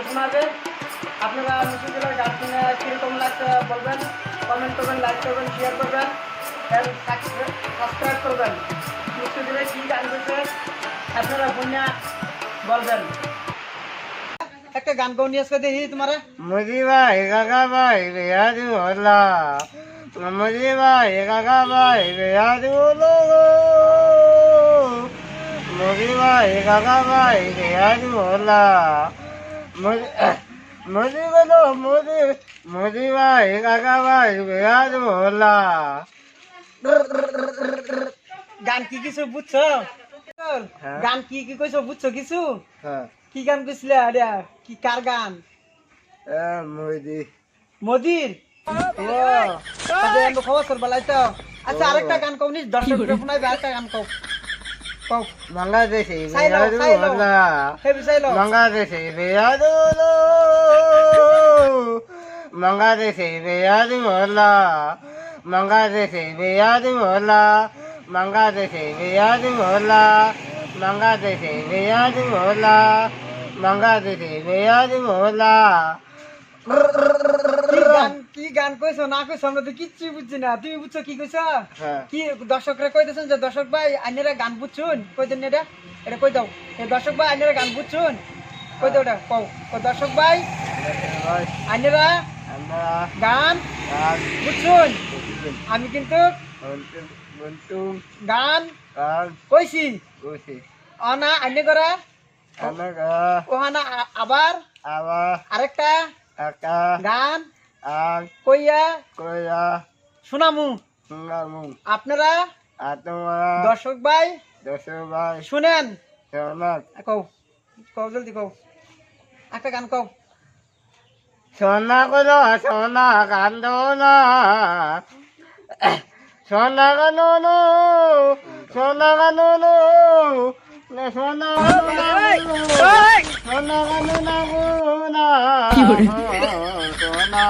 গান শোনাবে আপনারা মুর্শিদাবাদ গান শুনে কীরকম লাগছে বলবেন? কমেন্ট করবেন লাইক করবেন শেয়ার করবেন সাবস্ক্রাইব করবেন। মুর্শিদাবাদে কী গান করছে আপনারা বন্যা বলবেন। একটা গান গাউনি আজকে দেখি তোমার। মুজি ভাই কাকা ভাই রেহাদি হলা মুজি ভাই কাকা ভাই রেহাদি হলো মুজি ভাই ভাই হলা মোদি বলো মোদি মোদি ভাই কাকা ভাই বিরাজ ভোলা গান কি কিছু বুঝছ গান কি কি কইছো বুঝছ কিছু কি গান কইছিলে আরে কি কার গান মোদি মোদির খবর করবা লাইতো আচ্ছা আরেকটা গান কও নি দর্শক শোনাইবে আরেকটা গান কও బంగ్లాదేశ్ బంగ్లాదేశ్ వేయాదు బంగ్లాదేశ్ వేయాదు ఓలా. బంగ్లాదేశ్ వేయాదు ఓలా. బంగ్లాదేశ్ వేయాదు ఓలా. బంగ్లాదేశ్ వేయాదు ఓలా. బంగ్లాదేశ్ వేయాదు ఓలా. কি গান কি গান কইছো না কইছো আমরা তো কিচ্ছু বুঝছি না। তুমি বুঝছ কি কইছো? হ্যাঁ। কি দর্শকরা কইতেছেন যে দর্শক ভাই আইনেরা গান বুঝছুন? কই দেন এটা? এটা কই দাও? এই দর্শক ভাই আইনেরা গান বুঝছুন? কই দাও এটা? কও। দর্শক ভাই আইনেরা গান বুঝছুন? আমি কিন্তু গান কইছি। অনা আইনে করা ওহানা আ- আবার আবার আরেকটা গান আর কইয়া? কয়া শোনামু। সুঙ্গামু আপনারা? আত্মরা দর্শক ভাই? দশভাই শুনেন। সোনাত। কও। কও জলদি কও। একটা গান কও। সোনা করো সোনা কান্দ না। সোনা কানো নো। সোনা কানো নো। সোনা কানো না। সোনা কানো না।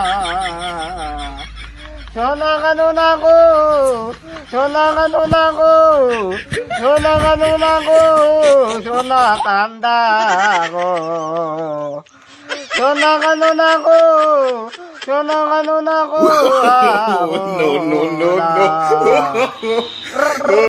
সোনা সোনা কানো না গো সোনা কানো না গো সোনা কানো না গো সোনা কান্দা গো। সোনা কানো না গো সোনা কানো না গো no, no, no, no.